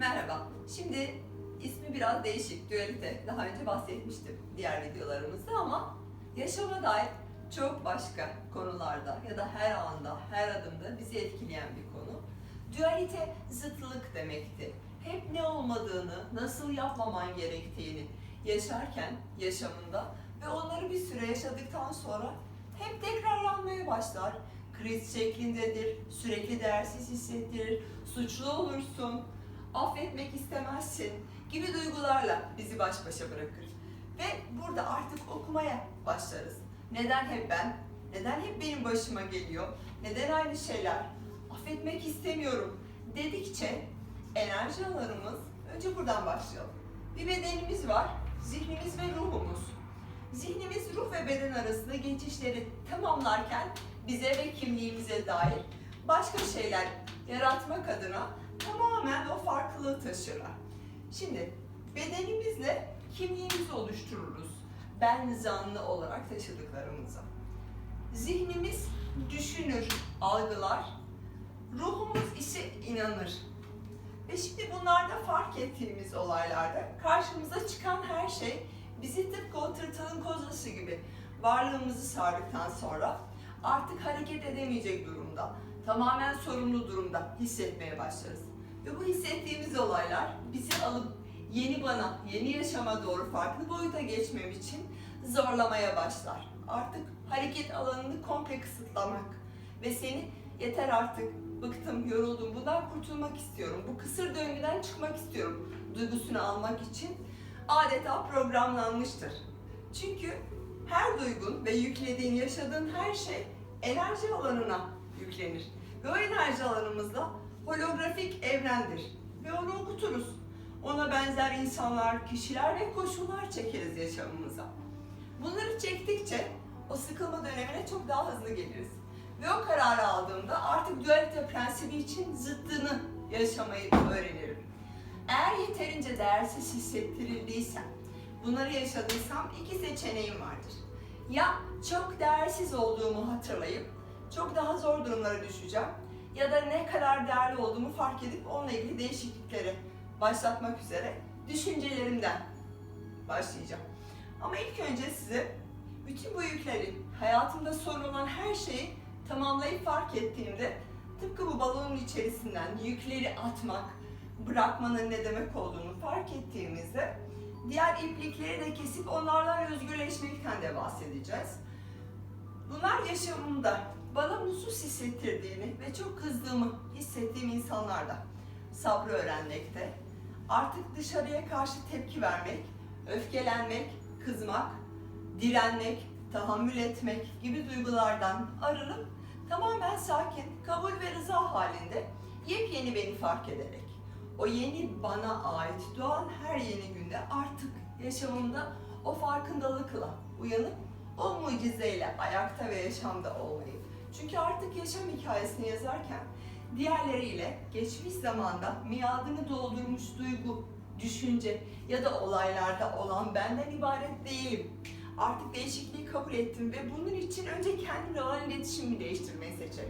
Merhaba. Şimdi ismi biraz değişik, dualite. Daha önce bahsetmiştim diğer videolarımızda ama yaşama dair çok başka konularda ya da her anda, her adımda bizi etkileyen bir konu. Dualite zıtlık demekti. Hep ne olmadığını, nasıl yapmaman gerektiğini yaşarken yaşamında ve onları bir süre yaşadıktan sonra hep tekrarlanmaya başlar. Kriz şeklindedir, sürekli değersiz hissettirir, suçlu olursun, affetmek istemezsin gibi duygularla bizi baş başa bırakır. Ve burada artık okumaya başlarız. Neden hep ben? Neden hep benim başıma geliyor? Neden aynı şeyler? Affetmek istemiyorum dedikçe enerji alanımız önce buradan başlayalım. Bir bedenimiz var, zihnimiz ve ruhumuz. Zihnimiz ruh ve beden arasında geçişleri tamamlarken bize ve kimliğimize dair başka şeyler yaratmak adına tamamen o farklılığı taşırlar. Şimdi bedenimizle kimliğimizi oluştururuz. Ben zanlı olarak taşıdıklarımızı. Zihnimiz düşünür, algılar. Ruhumuz ise inanır. Ve şimdi bunlarda fark ettiğimiz olaylarda karşımıza çıkan her şey bizi tıpkı o tırtılın kozası gibi varlığımızı sardıktan sonra artık hareket edemeyecek durumda, tamamen sorumlu durumda hissetmeye başlarız. Ve bu hissettiğimiz olaylar bizi alıp yeni bana, yeni yaşama doğru farklı boyuta geçmem için zorlamaya başlar. Artık hareket alanını komple kısıtlamak ve seni yeter artık, bıktım, yoruldum, bundan kurtulmak istiyorum, bu kısır döngüden çıkmak istiyorum duygusunu almak için adeta programlanmıştır. Çünkü her duygun ve yüklediğin, yaşadığın her şey enerji alanına yüklenir. Ve o enerji alanımızda holografik evrendir. Ve onu okuturuz. Ona benzer insanlar, kişiler ve koşullar çekeriz yaşamımıza. Bunları çektikçe o sıkılma dönemine çok daha hızlı geliriz. Ve o kararı aldığımda artık dualite prensibi için zıttını yaşamayı öğrenirim. Eğer yeterince değersiz hissettirildiysem, bunları yaşadıysam iki seçeneğim vardır. Ya çok değersiz olduğumu hatırlayıp çok daha zor durumlara düşeceğim ya da ne kadar değerli olduğumu fark edip onunla ilgili değişiklikleri başlatmak üzere düşüncelerimden başlayacağım. Ama ilk önce size bütün bu yükleri, hayatımda sorun olan her şeyi tamamlayıp fark ettiğimde tıpkı bu balonun içerisinden yükleri atmak, bırakmanın ne demek olduğunu fark ettiğimizde diğer iplikleri de kesip onlardan özgürleşmekten de bahsedeceğiz. Bunlar yaşamımda bana mutsuz hissettirdiğini ve çok kızdığımı hissettiğim insanlarda sabrı öğrenmekte, artık dışarıya karşı tepki vermek, öfkelenmek, kızmak, direnmek, tahammül etmek gibi duygulardan arınıp tamamen sakin, kabul ve rıza halinde yepyeni beni fark ederek o yeni bana ait doğan her yeni günde artık yaşamımda o farkındalıkla uyanıp o mucizeyle ayakta ve yaşamda olmayı. Çünkü artık yaşam hikayesini yazarken diğerleriyle geçmiş zamanda miadını doldurmuş duygu, düşünce ya da olaylarda olan benden ibaret değilim. Artık değişikliği kabul ettim ve bunun için önce kendimle olan iletişimimi değiştirmeyi seçerim.